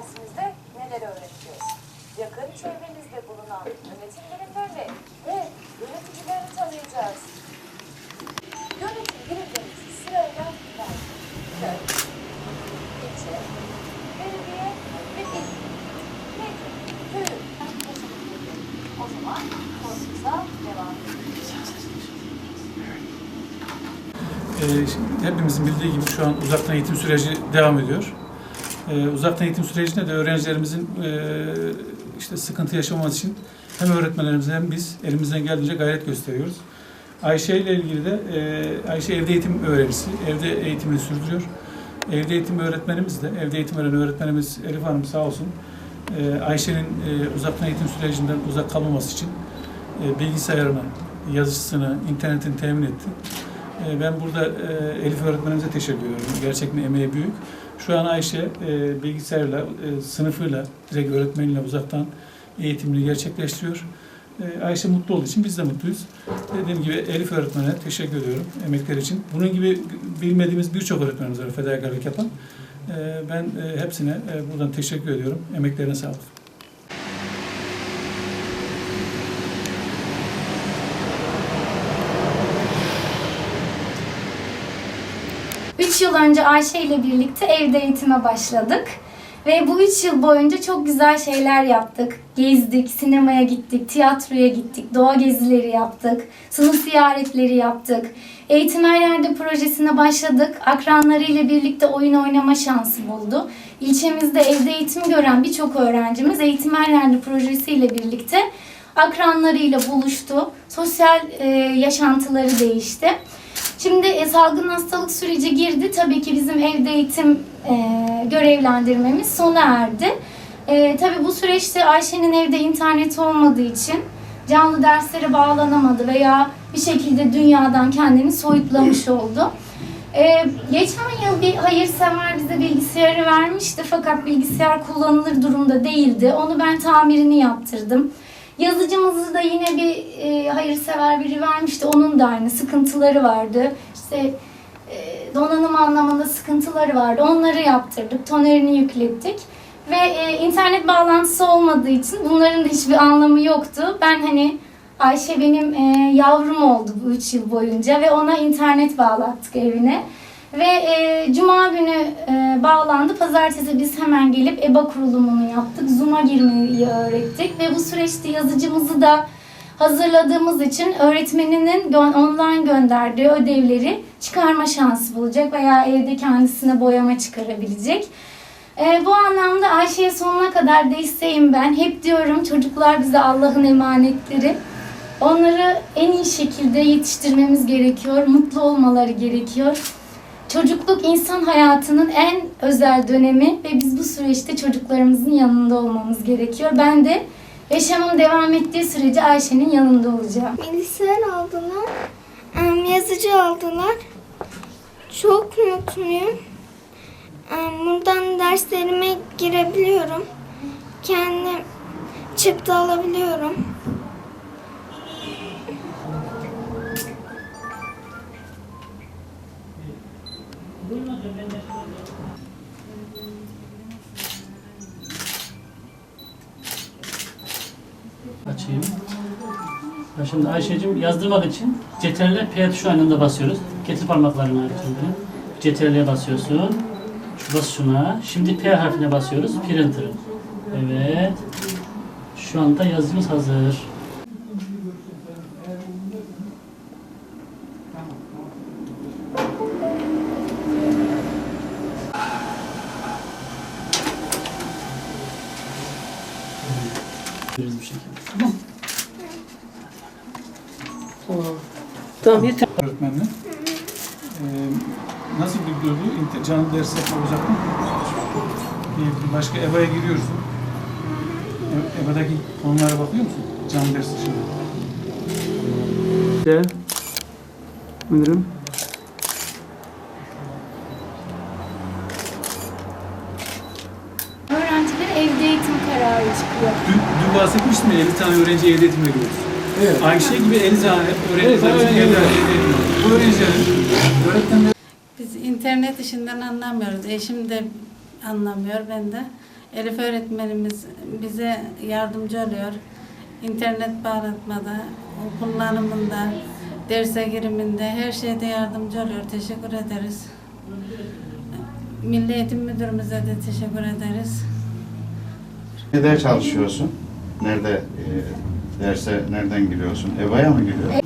dersimizde neleri öğreteceğiz? Yakın çevrenizde bulunan yönetim bilimlerini ve yöneticilerini tanıyacağız. Yönetim bilimlerimizi sırayla ver. İlçe, belediye ve il. Peki, köyü. O zaman konumuza devam edeceğiz. Ee, hepimizin bildiği gibi şu an uzaktan eğitim süreci devam ediyor. Ee, uzaktan eğitim sürecinde de öğrencilerimizin e, işte sıkıntı yaşamaması için hem öğretmenlerimiz hem biz elimizden geldiğince gayret gösteriyoruz. Ayşe ile ilgili de e, Ayşe evde eğitim öğrencisi, evde eğitimini sürdürüyor. Evde eğitim öğretmenimiz de, evde eğitim veren öğretmenimiz Elif Hanım sağ olsun. e, Ayşe'nin e, uzaktan eğitim sürecinden uzak kalmaması için e, bilgisayarını, yazıcısını, internetini temin etti. E, Ben burada e, Elif öğretmenimize teşekkür ediyorum. Gerçekten emeği büyük. Şu an Ayşe e, bilgisayarla, e, sınıfıyla, direkt öğretmeniyle uzaktan eğitimini gerçekleştiriyor. E, Ayşe mutlu olduğu için biz de mutluyuz. Dediğim gibi Elif öğretmene teşekkür ediyorum emekler için. Bunun gibi bilmediğimiz birçok öğretmenimiz var fedakarlık yapan. E, Ben e, hepsine e, buradan teşekkür ediyorum. Emeklerine sağlık. Üç yıl önce Ayşe ile birlikte evde eğitime başladık. Ve bu üç yıl boyunca çok güzel şeyler yaptık. Gezdik, sinemaya gittik, tiyatroya gittik, doğa gezileri yaptık, sınıf ziyaretleri yaptık. Eğitim Her Yerde projesine başladık. Akranlarıyla birlikte oyun oynama şansı buldu. İlçemizde evde eğitim gören birçok öğrencimiz Eğitim Her Yerde projesiyle birlikte akranlarıyla buluştu. Sosyal e, yaşantıları değişti. Şimdi e, salgın hastalık süreci girdi. Tabii ki bizim evde eğitim e, görevlendirmemiz sona erdi. E, tabii bu süreçte Ayşe'nin evde internet olmadığı için canlı derslere bağlanamadı veya bir şekilde dünyadan kendini soyutlamış oldu. E, geçen yıl bir hayırsever bize bilgisayarı vermişti fakat bilgisayar kullanılır durumda değildi. Onu ben tamirini yaptırdım. Yazıcımızı da yine bir e, hayırsever biri vermişti. Onun da aynı sıkıntıları vardı. İşte e, donanım anlamında sıkıntıları vardı. Onları yaptırdık. Tonerini yüklettik. Ve e, internet bağlantısı olmadığı için bunların da hiçbir anlamı yoktu. Ben hani Ayşe benim e, yavrum oldu bu üç yıl boyunca ve ona internet bağlattık evine. Ve e, cuma günü e, bağlandı. Pazartesi biz hemen gelip EBA kurulumunu yaptık. Zoom'a girmeyi öğrettik ve bu süreçte yazıcımızı da hazırladığımız için öğretmeninin online gönderdiği ödevleri çıkarma şansı bulacak veya evde kendisine boyama çıkarabilecek. E, bu anlamda Ayşe'ye sonuna kadar desteğim ben. Hep diyorum çocuklar bize Allah'ın emanetleri. Onları en iyi şekilde yetiştirmemiz gerekiyor. Mutlu olmaları gerekiyor. Çocukluk insan hayatının en özel dönemi ve biz bu süreçte çocuklarımızın yanında olmamız gerekiyor. Ben de yaşamım devam ettiği sürece Ayşe'nin yanında olacağım. Bilgisayar aldılar. Yazıcı aldılar. Çok mutluyum. Buradan derslerime girebiliyorum. Kendim çıktı alabiliyorum. Açayım. Ha, Şimdi Ayşe'cim yazdırmak için CTRL P tuşu aynı anda basıyoruz. Getir parmaklarını şimdi. CTRL'ye basıyorsun. Şu bas şuna. Şimdi P harfine basıyoruz. Printer. Evet. Şu anda yazımız hazır. Görürüz bir şekilde. Tamam yeter. Öğretmenle. Ee, nasıl gidiyordu? İnter- Canlı ders yapılacak mı? Keyifli. Başka EBA'ya giriyorsun. E- EBA'daki konulara bakıyor musun? Canlı ders dışında. De. Müdürüm. Evde eğitim kararı çıkıyor. Dün, dün bahsetmiştim ya 50 tane öğrenci evde eğitime giriyoruz. Evet. Ayşe gibi 50 tane öğrenci Evet, evde eğitim öyle. Bu öğrencilerin öğretmenler Biz internet işinden anlamıyoruz. Eşim de anlamıyor, ben de. Elif öğretmenimiz bize yardımcı oluyor. İnternet bağlatmada, kullanımında, derse giriminde, her şeyde yardımcı oluyor. Teşekkür ederiz. Milli Eğitim Müdürümüze de teşekkür ederiz. Nerede çalışıyorsun? Nerede Derse nereden giriyorsun? EBA'ya mı giriyorsun?